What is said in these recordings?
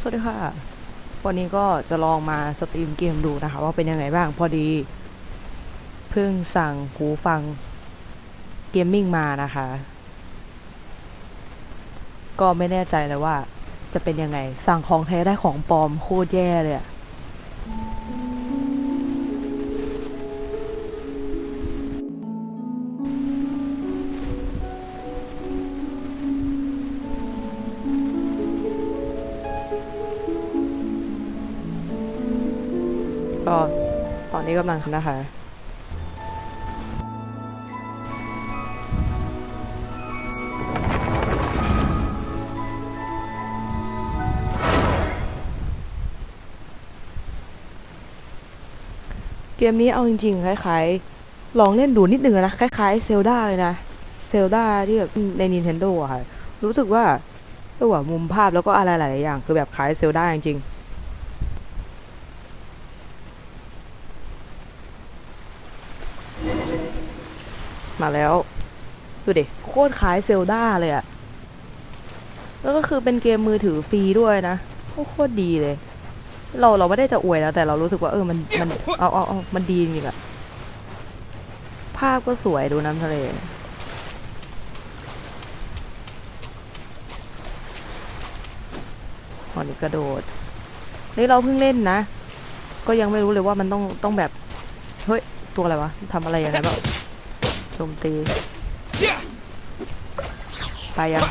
สวัสดีค่ะ วันนี้ก็จะลองมาสตรีมเกมดูนะคะ ว่าเป็นยังไงบ้างพอดี เพิ่งสั่งหูฟังเกมมิ่งมานะคะ ก็ไม่แน่ใจเลยว่าจะเป็นยังไง สั่งของแท้ได้ของปลอมโคตรแย่เลยอะ ก็ตอนนี้กำลังทำนะคะ เกมนี้เอาจริงๆ คล้ายๆ ลองเล่นดูนิดนึงนะ คล้ายๆ เซลดาเลยนะ เซลดาที่แบบใน Nintendo อะค่ะ รู้สึกว่าเออว่ามุมภาพแล้วก็อะไรหลายๆอย่าง คือแบบคล้ายเซลดาจริงๆ มาแล้ว ดูดิโคตรคล้ายเซลดาเลยอะแล้วก็คือเป็นเกมมือถือฟรีด้วยนะโคตรดีเลย เราเราไม่ได้จะอวยแล้วแต่เรารู้สึกว่าเออมันมันเอาเอาเอามันดีจริงอะภาพก็สวยดูน้ำทะเลหอนี่กระโดด นี่เราเพิ่งเล่นนะ ก็ยังไม่รู้เลยว่ามันต้องต้องแบบ เฮ้ย ตัวอะไรวะทำอะไรยังไงบ้าง จมตีไปยัง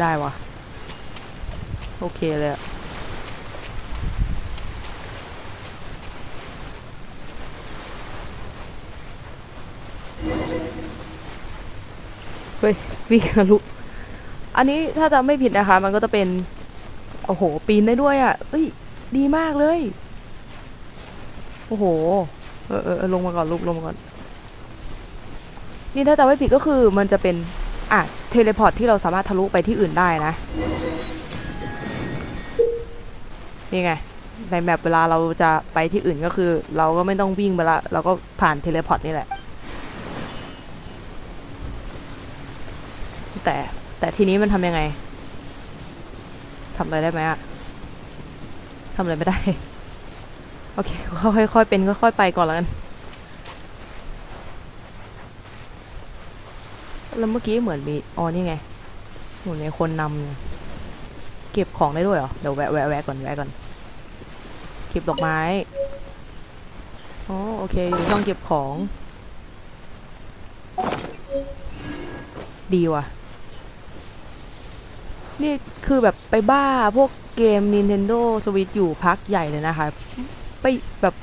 ได้วะโอเคเลยอะเฮ้ยวิ่งทะลุอันนี้ถ้าจำไม่ผิดนะคะ มันก็จะเป็น โอ้โห ปีนได้ด้วยอะ่ะเอ้ย ดีมากเลย โอ้โห เออเออลงมาก่อนลุกลงมาก่อน นี่ถ้าจำไม่ผิดก็คือมันจะเป็นอะเทเลพอร์ตที่เราสามารถทะลุไปที่อื่นได้นะ นี่ไง ในแมปเวลาเราจะไปที่อื่นก็คือ เราก็ไม่ต้องวิ่งไปละเราก็ผ่านเทเลพอร์ตนี่แหละ แต่แต่ทีนี้มันทำยังไงทำอะไรได้ไหมอะทำอะไรไม่ได้ โอเคค่อยๆเป็นค่อยๆไปก่อนแล้วกัน แล้วเมื่อกี้เหมือนมีอ๋อนี่ไงเหมือนมีคนนำเนี่ยเก็บของได้ด้วยเหรอ เดี๋ยวแวะแวะแวะก่อนแวะก่อนเก็บดอกไม้อ๋อโอเคอยู่ช่องเก็บของ ดีว่ะ นี่คือแบบไปบ้าพวกเกม Nintendo Switch อยู่พักใหญ่เลยนะคะ ไปแบบ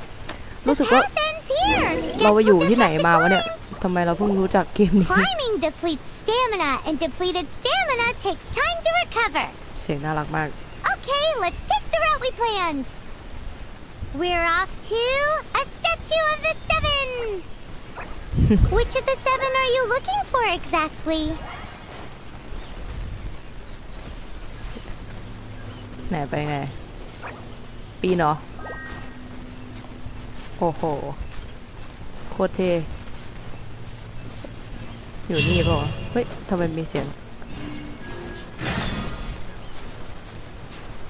รู้สึกว่า Fence here. เรา Guess ไปอยู่ we'll ที่ just ไหน have to มาวะ climb เนี่ยทำไมเราเพิ่งรู้จักเกมนี้ Climbing depletes stamina, and depleted stamina takes time to recover. เสียงน่ารักมาก Okay, let's take the route we planned. We're off to a statue of the seven. Which of the seven are you looking for exactly? ไหนไปไง ปีนเหรอ โอ้โห โคตรเท อยู่นี่ป่ะวะเฮ้ยทำไมมีเสียง